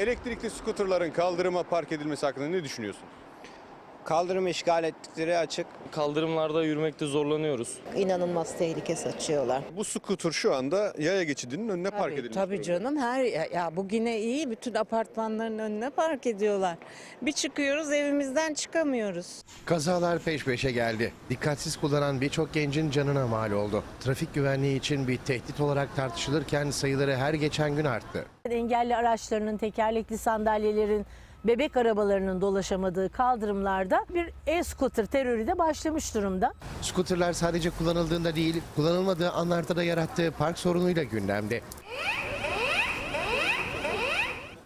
elektrikli skuterların kaldırıma park edilmesi hakkında ne düşünüyorsunuz? Kaldırım işgal ettikleri açık. Kaldırımlarda yürümekte zorlanıyoruz. inanılmaz tehlike saçıyorlar. Bu skuter şu anda yaya geçidinin önüne park Tabii, edilmiş. tabii durumda. canım her ya, ya bu yine iyi bütün apartmanların önüne park ediyorlar. Bir çıkıyoruz evimizden çıkamıyoruz. Kazalar peş peşe geldi. Dikkatsiz kullanan birçok gencin canına mal oldu. Trafik güvenliği için bir tehdit olarak tartışılırken sayıları her geçen gün arttı. engelli araçlarının, tekerlekli sandalyelerin, bebek arabalarının dolaşamadığı kaldırımlarda bir e-scooter terörü de başlamış durumda. Skuterler sadece kullanıldığında değil, kullanılmadığı anlarda da yarattığı park sorunuyla gündemde.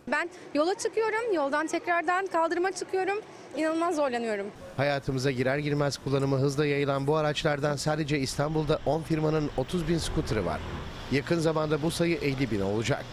Ben yola çıkıyorum, yoldan tekrardan kaldırıma çıkıyorum. İnanılmaz zorlanıyorum. Hayatımıza girer girmez kullanımı hızla yayılan bu araçlardan sadece İstanbul'da 10 firmanın 30 bin skuterı var. Yakın zamanda bu sayı 50 bin olacak.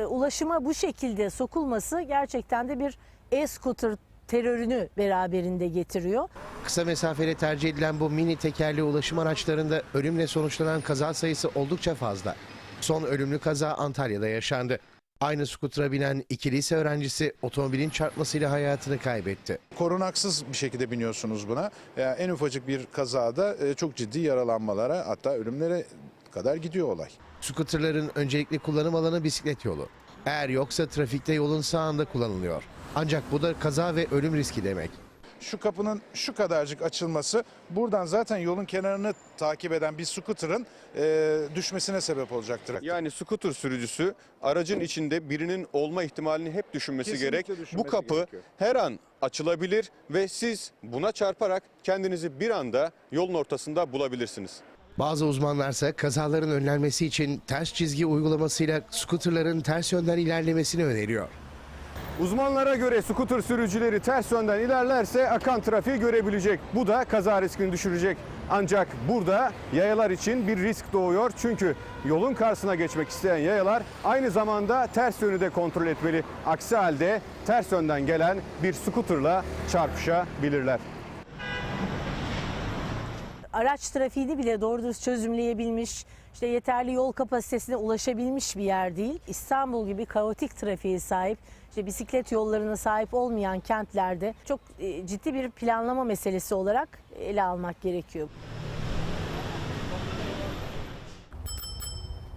E, Ulaşıma bu şekilde sokulması gerçekten de bir e-scooter terörünü beraberinde getiriyor. Kısa mesafeli tercih edilen bu mini tekerli ulaşım araçlarında ölümle sonuçlanan kaza sayısı oldukça fazla. Son ölümlü kaza Antalya'da yaşandı. Aynı skutura binen iki lise öğrencisi otomobilin çarpmasıyla hayatını kaybetti. korunaksız bir şekilde biniyorsunuz buna. Yani en ufacık bir kazada e, çok ciddi yaralanmalara hatta ölümlere kadar gidiyor olay. Skuterların öncelikli kullanım alanı bisiklet yolu. Eğer yoksa trafikte yolun sağında kullanılıyor. Ancak bu da kaza ve ölüm riski demek. Şu kapının şu kadarcık açılması buradan zaten yolun kenarını takip eden bir scooter'ın e, düşmesine sebep olacaktır. Yani skuter sürücüsü aracın içinde birinin olma ihtimalini hep düşünmesi Kesinlikle gerek. Bu düşünmesi kapı gerekiyor. her an açılabilir ve siz buna çarparak kendinizi bir anda yolun ortasında bulabilirsiniz. Bazı uzmanlarsa kazaların önlenmesi için ters çizgi uygulamasıyla skuterların ters yönden ilerlemesini öneriyor. Uzmanlara göre skuter sürücüleri ters yönden ilerlerse akan trafiği görebilecek. Bu da kaza riskini düşürecek. Ancak burada yayalar için bir risk doğuyor. Çünkü yolun karşısına geçmek isteyen yayalar aynı zamanda ters yönü de kontrol etmeli. Aksi halde ters yönden gelen bir skuterla çarpışabilirler. Araç trafiğini bile doğru dürüst çözümleyebilmiş, işte yeterli yol kapasitesine ulaşabilmiş bir yer değil. İstanbul gibi kaotik trafiğe sahip, işte bisiklet yollarına sahip olmayan kentlerde çok e, ciddi bir planlama meselesi olarak ele almak gerekiyor.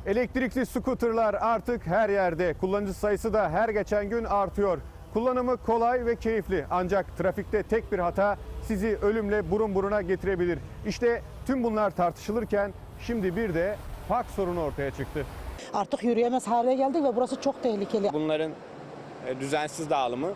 Elektrikli skuterlar artık her yerde. Kullanıcı sayısı da her geçen gün artıyor. Kullanımı kolay ve keyifli ancak trafikte tek bir hata sizi ölümle burun buruna getirebilir. İşte tüm bunlar tartışılırken şimdi bir de park sorunu ortaya çıktı. Artık yürüyemez hale geldik ve burası çok tehlikeli. Bunların e, düzensiz dağılımı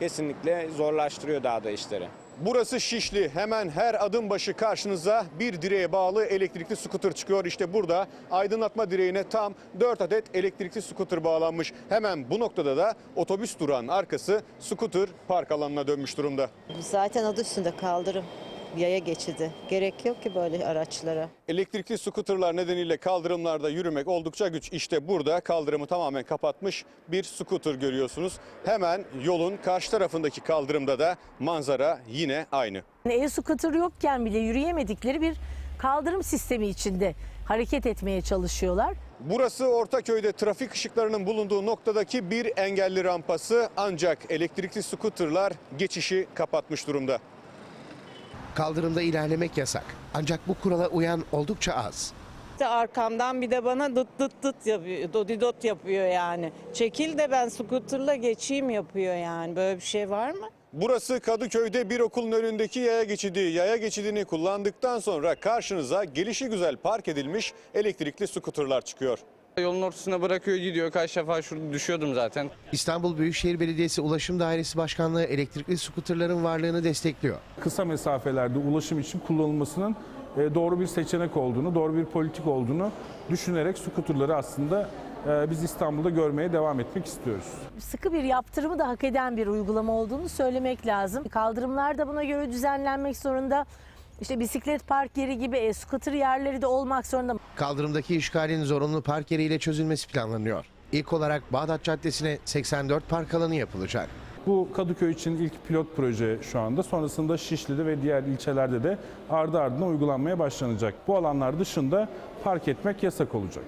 kesinlikle zorlaştırıyor dağda işleri. Burası Şişli. Hemen her adım başı karşınıza bir direğe bağlı elektrikli skuter çıkıyor. İşte burada aydınlatma direğine tam 4 adet elektrikli skuter bağlanmış. Hemen bu noktada da otobüs durağının arkası skuter park alanına dönmüş durumda. Zaten adı üstünde kaldırım. Yaya geçidi. Gerek yok ki böyle araçlara. Elektrikli skuterlar nedeniyle kaldırımlarda yürümek oldukça güç. İşte burada kaldırımı tamamen kapatmış bir skuter görüyorsunuz. Hemen yolun karşı tarafındaki kaldırımda da manzara yine aynı. E-scooter yokken bile yürüyemedikleri bir kaldırım sistemi içinde hareket etmeye çalışıyorlar. Burası Ortaköy'de trafik ışıklarının bulunduğu noktadaki bir engelli rampası ancak elektrikli skuterlar geçişi kapatmış durumda. Kaldırımda ilerlemek yasak. Ancak bu kurala uyan oldukça az. İşte arkamdan bir de bana dıt dıt dıt yapıyor, dodidot yapıyor yani. Çekil de ben scooterla geçeyim yapıyor yani. Böyle bir şey var mı? Burası Kadıköy'de bir okulun önündeki yaya geçidi. Yaya geçidini kullandıktan sonra karşınıza gelişi güzel park edilmiş elektrikli skuterlar çıkıyor. Yolun ortasına bırakıyor gidiyor. Kaç defa şurada düşüyordum zaten. İstanbul Büyükşehir Belediyesi Ulaşım Dairesi Başkanlığı elektrikli skuterların varlığını destekliyor. kısa mesafelerde ulaşım için kullanılmasının e, doğru bir seçenek olduğunu, doğru bir politik olduğunu düşünerek skuterları aslında e, biz İstanbul'da görmeye devam etmek istiyoruz. sıkı bir yaptırımı da hak eden bir uygulama olduğunu söylemek lazım. Kaldırımlar da buna göre düzenlenmek zorunda. İşte bisiklet park yeri gibi e-scooter yerleri de olmak zorunda. Kaldırımdaki işgalin zorunlu park yeriyle çözülmesi planlanıyor. İlk olarak Bağdat Caddesi'ne 84 park alanı yapılacak. Bu Kadıköy için ilk pilot proje şu anda. Sonrasında Şişli'de ve diğer ilçelerde de ardı ardına uygulanmaya başlanacak. Bu alanlar dışında park etmek yasak olacak.